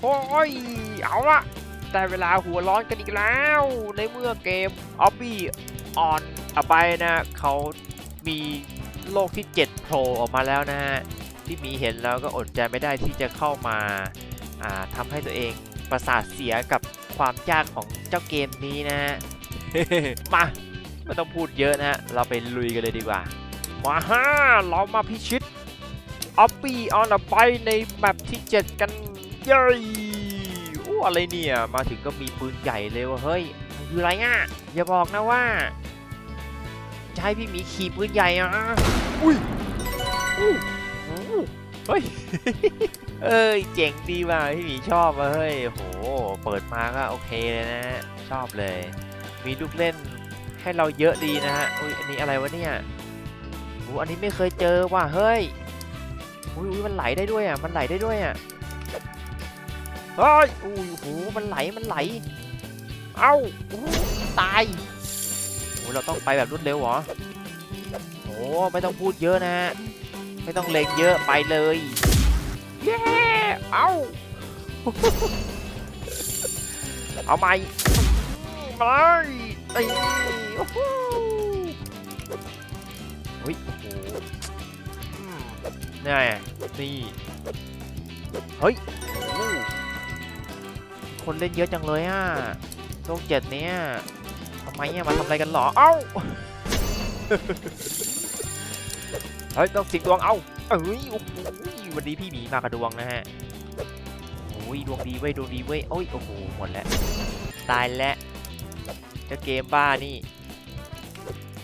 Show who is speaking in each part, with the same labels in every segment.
Speaker 1: โอ้ย เอาละได้เวลาหัวร้อนกันอีกแล้ว ในเมื่อเกมออบบี้ออนอไปนะเขามีโลกที่ 7 โผล่ออกมาแล้วนะฮะ ที่มีเห็นแล้วก็อดใจไม่ได้ที่จะเข้ามาอ่าทำให้ตัวเองประสาทเสียกับความยากของเจ้าเกมนี้นะฮะ มาไม่ต้องพูดเยอะนะฮะ เราไปลุยกันเลยดีกว่า มาฮ่าเรามาพิชิตออปปี้ออนอไปในแมปที่ 7 กัน ย้ยโอ้อะไรเนี่ย มาถึงก็มีปืนใหญ่เลยว่ะเฮ้ยมันคืออะไรอะ อย่าบอกนะว่า จะให้พี่หมีขี่ปืนใหญ่อะ อุ้ยอู้อู้เฮ้ย เอ้ย เจ๋งดีว่ะพี่หมีชอบว่ะเฮ้ย โห เปิดมาก็โอเคเลยนะ ชอบเลย มีลูกเล่นให้เราเยอะดีนะฮะ อุ้ย อันนี้อะไรวะเนี่ยโอ้อันนี้ไม่เคยเจอว่ะ เฮ้ยอุ้ยอุ้ยมันไหลได้ด้วยอะ มันไหลได้ด้วยอะ เฮ้ยโอ้ยโหมันไหลมันไหล เอ้าตายโอ้เราต้องไปแบบรวดเร็วเหรอโอ้ไม่ต้องพูดเยอะนะฮะไม่ต้องเล็งเยอะไปเลยเย้เอาเอาใหม่มาไอ้โอ้โหเฮ้ยโอ้โหอืมนี่นี่เฮ้ย คนเล่นเยอะจังเลยอะโลกเจ็ดเนี้ยทำไมเนี่ยมาทำอะไรกันหรอ เอ้า เฮ้ยต้องสิงดวง เอ้าเอ้ยโอ้โหวันนี้พี่หมีมากระดวงนะฮะโอ้ยดวงดีเว้ยดวงดีเว้ยโอ้ยโอ้โหหมดแล้ว ตายแล้วจะเกมบ้านี่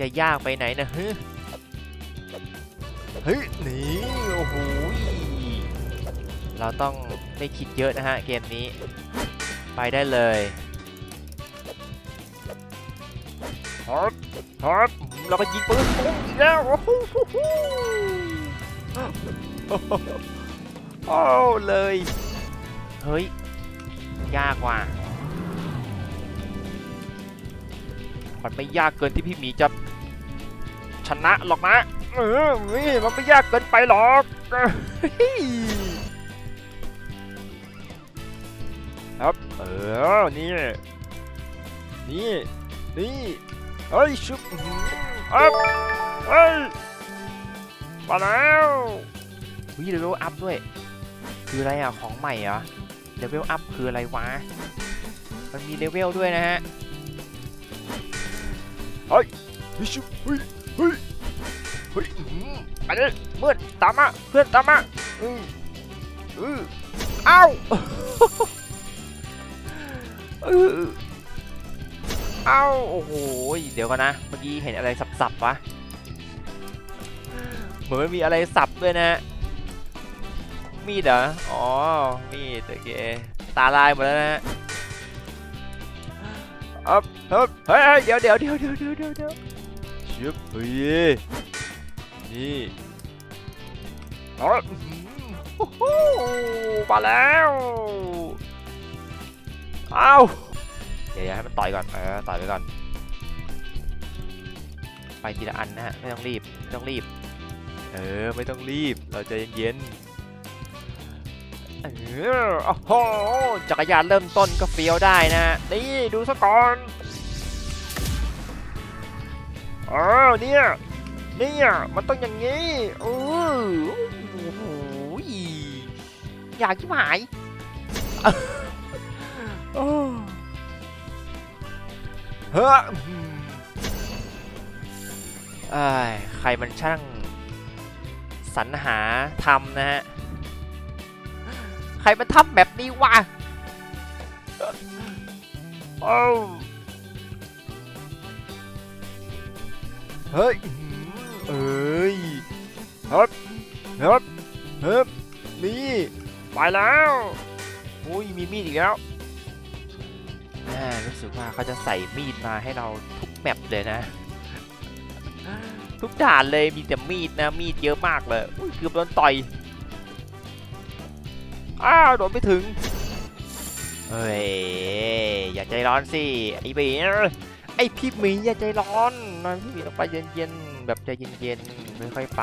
Speaker 1: จะยากไปไหนนะฮึเฮ้ยหนี่โอ้โหเราต้องไม่คิดเยอะนะฮะเกมนี้ ไปได้เลยฮอตฮอตเราก็ยิงปืนปุ้งอีกแล้วโอ้โหโอ้เลย เฮ้ย ยากว่ะมันไม่ยากเกินที่พี่หมีจะชนะหรอกนะ เออนี่มันไม่ยากเกินไปหรอก เฮ้ยครับเออ นี่ นี่ นี่เฮ้ยชุบอื้อหืออัพเฮ้ย มาแล้ววิเลเวลอัพด้วย คืออะไรอะ ของใหม่เหรอ เลเวลอัพคืออะไรวะ มันมีเลเวลด้วยนะฮะ เฮ้ยเฮ้ยชุบเฮ้ย เฮ้ย เฮ้ยอื้อหือไปเลยเพื่อนตามมา เพื่อนตามมาอืออือเอ้าอือ เอ้าโอ้โหเดี๋ยวก่อนนะ เมื่อกี้เห็นอะไรสับๆวะ เหมือนมันมีอะไรสับด้วยนะ มีดเหรอ อ๋อ มีดโอเค ตาลายหมดแล้วนะฮะอัพอัพเฮ้ยเดี๋ยวเดี๋ยวเดี๋ยวเดี๋ยวเดี๋ยวเดี๋ยวเดี๋ยวชิบเฮ้ยนี่อ๋ออื้ฮู้มาแล้ว อาเดี๋ยวอย่าให้มันต่อยก่อน เออ ต่อยไปก่อน ไปทีละอันนะฮะ ไม่ต้องรีบ ไม่ต้องรีบ เออ ไม่ต้องรีบ เราใจเย็นๆ เออ โอ้โห จักรยานเริ่มต้นก็เฟี้ยวได้นะฮะนี่ ดูซะก่อนอ๋อเนี่ยเนี่ยมันต้องอย่างนี้เออโอ้โหอยากชิบหาย เฮ้อเอ้ยใครมันช่างสรรหาทำนะฮะ ใครมันทำแบบนี้วะโอ้เฮ้ย เอ้ยฮึบฮึบฮึบนี่ ไปแล้ว อุ้ย มีมีดอีกแล้ว แม่รู้สึกว่าเขาจะใส่มีดมาให้เราทุกแมปเลยนะ ทุกด่านเลยมีแต่มีดนะ มีดเยอะมากเลยอุ้ยเกือบโดนต่อย อ้าวโดนไม่ถึง เฮ้ย อย่าใจร้อนสิ ไอ้บีไอ้พี่หมีอย่าใจร้อนนะพี่หมีต้องไปเย็นๆ แบบใจเย็นๆค่อยๆไป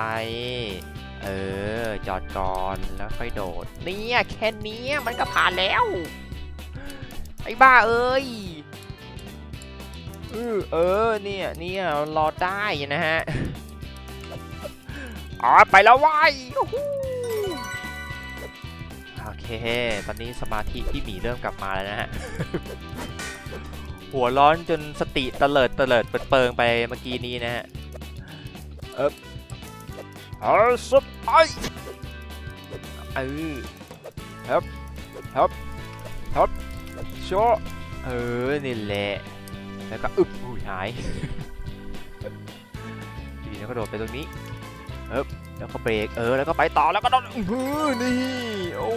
Speaker 1: เออ จอดก่อนแล้วค่อยโดด เนี่ยแค่นี้มันก็ผ่านแล้ว ไอ้บ้าเอ้ยเออเออเนี่ยเนี่ยรอได้นะฮะอ๋อไปแล้วว้ายโอเค ตอนนี้สมาธิพี่หมีเริ่มกลับมาแล้วนะฮะ หัวร้อนจนสติเตลิดเตลิดเปิดเปิงไปเมื่อกี้นี้นะฮะ เอ๊บเอาสุดไปเออครับครับครับ โชเออ นี่แหละ แล้วก็อึบอุ้ยหายทีนี้ก็โดดไปตรงนี้เอ๊บแล้วก็เบรก เออ แล้วก็ไปต่อ แล้วก็โดดอื้อนี่ โอ้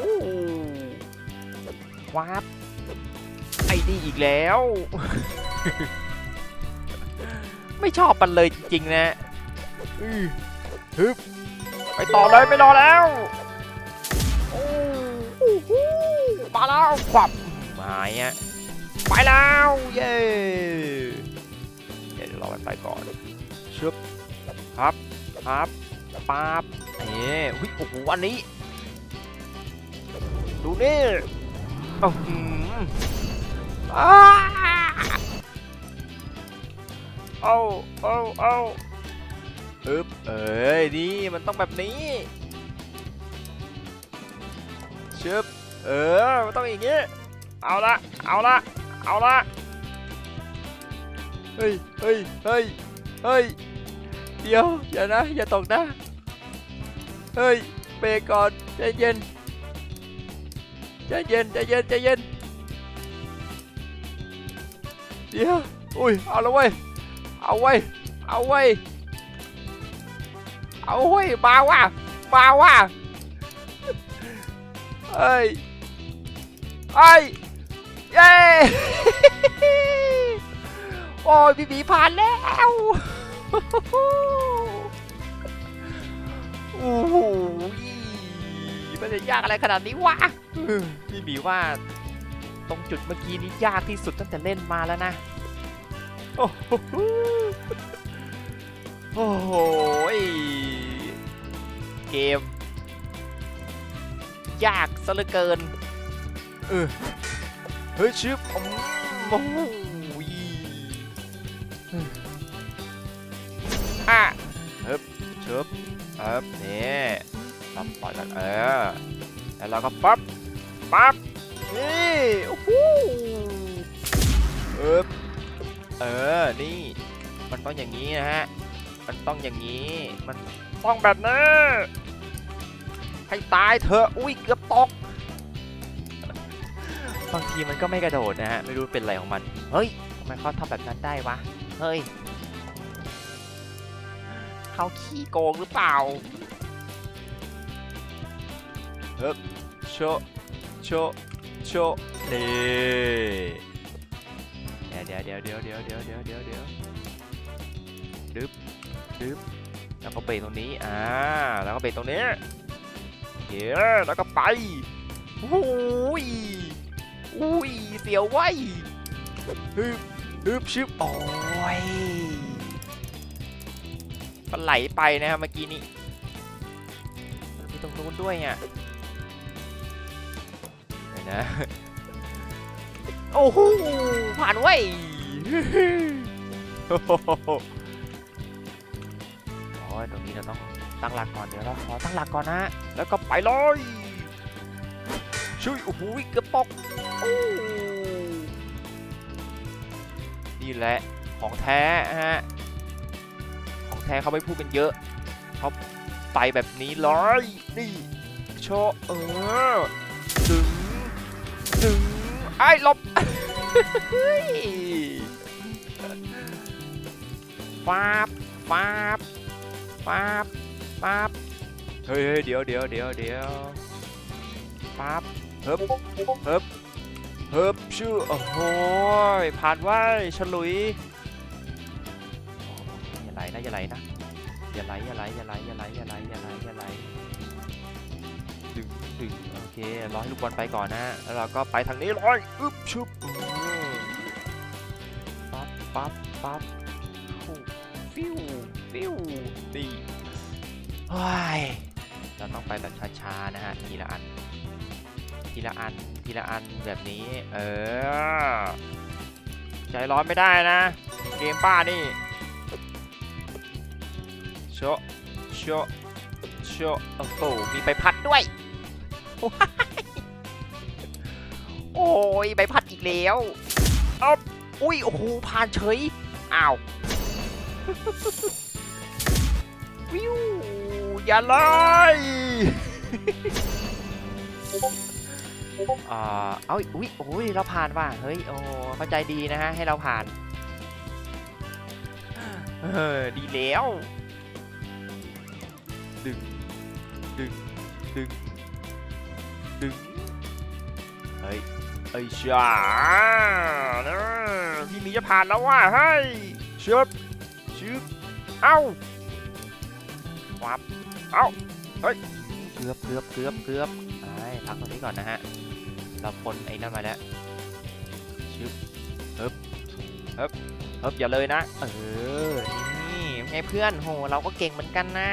Speaker 1: ว้าบไอ้นี่อีกแล้ว ไม่ชอบมันเลยจริงๆนะอือฮึบไปต่อเลยไม่รอแล้ว มาแล้วขวับายอะไปแล้วเย้เดี๋ยวรอมันไปก่อนชึบครับครับปั๊บนี่หุ้ยโอ้โหอันนี้ ดูนี่โอ้โหอ้าเอาเอาเอาอึบเอ้ยนี่มันต้องแบบนี้ชึบเออมันต้องอย่างงี้ เอาละ เอาละ เอาละ เฮ้ย เฮ้ย เฮ้ย เฮ้ย เดี๋ยว อย่านะ อย่าตกนะ เฮ้ยเบรกก่อนใจเย็น ใจเย็น ใจเย็น ใจเย็น เดี๋ยว อุ้ย เอาละเว้ย เอาไว้ยเอาไว้ยเอาเว้ยมาว่ะมาว่ะเฮ้ยเฮ้ย เย้โอ้ยพี่หมีผ่านแล้ว โอ้โหมันจะยากอะไรขนาดนี้วะเออพี่หมีว่า ตรงจุดเมื่อกี้นี้ยากที่สุดตั้งแต่เล่นมาแล้วนะโอ้โหโอ้โหเกม ยากซะเหลือเกิน เออ ฮ้ยชิบอืมโอ้โหอะเฮ้ยชิบเฮ้ยนี่ปั๊บปล่อยกันเออแล้วเราก็ปั๊บปั๊บนี่โอ้โหเออเออนี่มันต้องอย่างนี้นะฮะมันต้องอย่างนี้มันต้องแบบนี้ให้ตายเถอะอุ้ยเกือบตก บางทีมันก็ไม่กระโดดนะฮะ ไม่รู้เป็นอะไรของมัน เฮ้ยทำไมเขาทำแบบนั้นได้วะ เฮ้ย เขาขี้โกงหรือเปล่าเฮ้ยโชโชโชนี่เดี๋ยวเดี๋ยวเดี๋ยวเดี๋ยวเดี๋ยวเดี๋ยวเดี๋ยวเดี๋ยวเดี๋ยวดึบดึบแล้วก็เบรกตรงนี้ อ่า แล้วก็เบรกตรงนี้เดี๋ยวแล้วก็ไปโอ้ย อุ้ยเสียวไว้ฮึบฮึบชึบโอ้ยมันไหลไปนะครับเมื่อกี้นี้มันมีตรงนู้นด้วยอะเดี๋ยนะ โอ้โหผ่านไว้โอ้โหโอ้ยตรงนี้เราต้องตั้งหลักก่อนเดี๋ยวเราขอตั้งหลักก่อนนะ แล้วก็ไปเลยช่วยโอ้โหเกือบตก นี่แหละของแท้ฮะ ของแท้เขาไม่พูดกันเยอะเขาไปแบบนี้เลยนี่โชว์เออดึงดึงไอ้ลบเฮ้ยฟาบฟาบฟาบฟาบเฮ้ยเฮ้ยเดี๋ยวเดี๋ยวเดี๋ยวเดี๋ยวฟาบเฮิบเฮิบ เฮิบชื่อโอ้โหผ่านไว้ฉลุยอย่าไหลนะอย่าไหลนะอย่าไหลอย่าไหลอย่าไหลอย่าไหลอย่าไหลอย่าไหลอย่าไหลดึงดึงโอเครอให้ลูกบอลไปก่อนนะแล้วเราก็ไปทางนี้เลยอึ๊บชุบปั๊บปั๊บปั๊บฟิวฟิวฟิวนี่ว้ายเราต้องไปแบบช้าๆนะฮะทีละอัน ทีละอันทีละอันแบบนี้ เออ ใจร้อนไม่ได้นะ เกมป้านี่โชโชโชโอ้โหมีใบพัดด้วย โอ้ยใบพัดอีกแล้วอ้าอุ้ยโอ้โหผ่านเฉยอ้าววิวอย่าเลย อ่าเอาอุ้ยโอ้ยเราผ่านว่ะเฮ้ยโอ้เข้าใจดีนะฮะให้เราผ่านเออดีแล้ว ดึง ดึง ดึง ดึง เฮ้ยเอ้ยจ้าพี่มีจะผ่านแล้วว่ะเฮ้ยชึบชึบเอ้าวับเอ้าเฮ้ยเกือบเกือบเกือบเกือบไปพักตรงนี้ก่อนนะฮะ เราพ้นไอ้นั่นมาแล้วชึบเฮิบเฮิบเฮิบอย่าเลยนะ เออ นี่ไงเพื่อน โห เราก็เก่งเหมือนกันนะ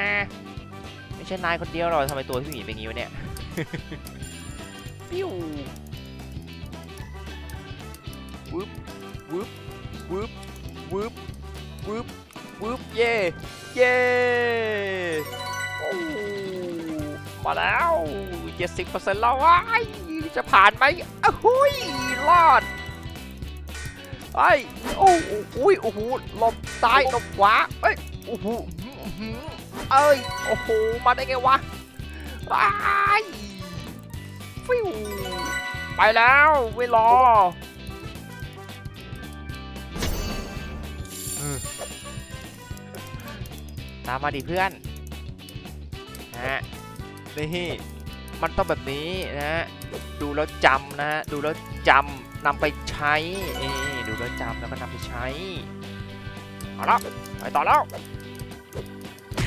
Speaker 1: ไม่ใช่นายคนเดียวหรอกทำไมตัวพี่หมีเป็นอย่างงี้วะเนี่ย ปิ้ววึบวึบวึบวึบวึบวึบเย่เย่โอ้มาแล้วเจ็ดสิบเปอร์เซ็นต์แล้วว้าย จะผ่านไหมอ้าวหุยรอดไอ้ยโอ้โหอุ้ยโอ้โหหลบซ้ายหลบขวาเอ้ยโอ้โหอื้อหือเอ้ยโอ้โหมาได้ไงวะว้ายฟิวไปแล้วไม่รอตามมาดิเพื่อนนะฮะนี่มันต้องแบบนี้นะฮะ ดูแล้วจำนะฮะดูแล้วจำนำไปใช้นี่ดูแล้วจำแล้วก็นำไปใช้ เอาละไปต่อแล้ว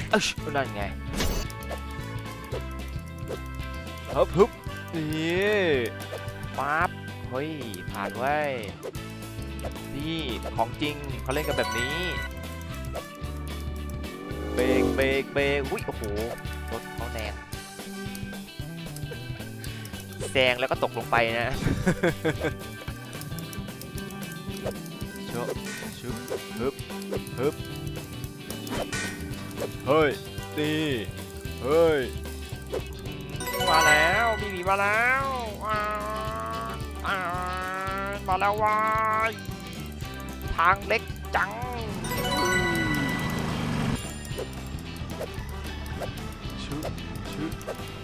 Speaker 1: เอ้ยนั่นไงฮึบฮึบนี่ปั๊บเฮ้ย ผ่านเว้นี่ของจริงเขาเล่นกันแบบนี้ เบรกเบรกเบรกอุ้ยโอ้โห แซงแล้วก็ตกลงไปนะชบชุบฮึบฮึบเฮ้ยนี่เฮ้ยมาแล้วมีหมีมาแล้วอ่าอ่ามาแล้ววายทางเล็กจัง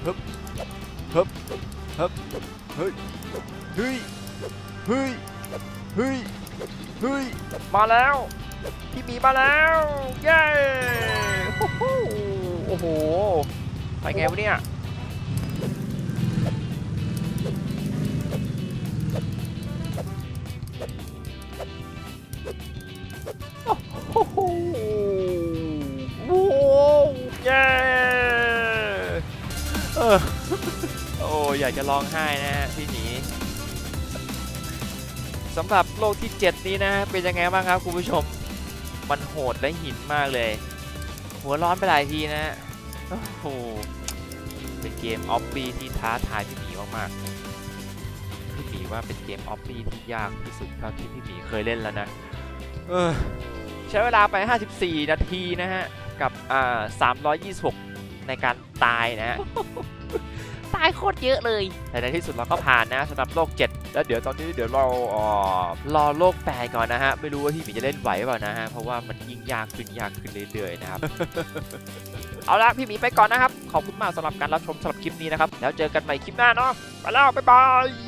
Speaker 1: ฮึบฮึบฮึบเฮ้ยเฮ้ยเฮ้ยเฮ้ยเฮ้ยมาแล้วพี่หมีมาแล้วเย้ฮู้ฮู้โอ้โหไปไงวะเนี่ย อ้อยากจะร้องไห้นะฮะพี่หมีสำหรับโลกที่ 7 นี้นะเป็นยังไงบ้างครับคุณผู้ชมมันโหดและหินมากเลย หัวร้อนไปหลายทีนะฮะโอ้โหเป็นเกมออฟฟี่ที่ท้าทายพี่หมีมากๆพี่หมีว่าเป็นเกมออฟฟี่ที่ยากที่สุดเท่าที่พี่หมีเคยเล่นแล้วนะเออใช้เวลาไป 54 นาทีนะฮะ กับอ่า326 ในการตายนะฮะ ตายโคตรเยอะเลยแต่ในที่สุดเราก็ผ่านนะสำหรับโลก 7 แล้วเดี๋ยวตอนนี้เดี๋ยวเราเอ่อรอโลก8ก่อนนะฮะ ไม่รู้ว่าพี่หมีจะเล่นไหวเปล่านะฮะ เพราะว่ามันยิ่งยากขึ้นยากขึ้นเรื่อยๆนะครับ เอาละพี่หมีไปก่อนนะครับ ขอบคุณมากสำหรับการรับชมสำหรับคลิปนี้นะครับ แล้วเจอกันใหม่คลิปหน้าเนาะ ไปแล้ว บ๊ายบาย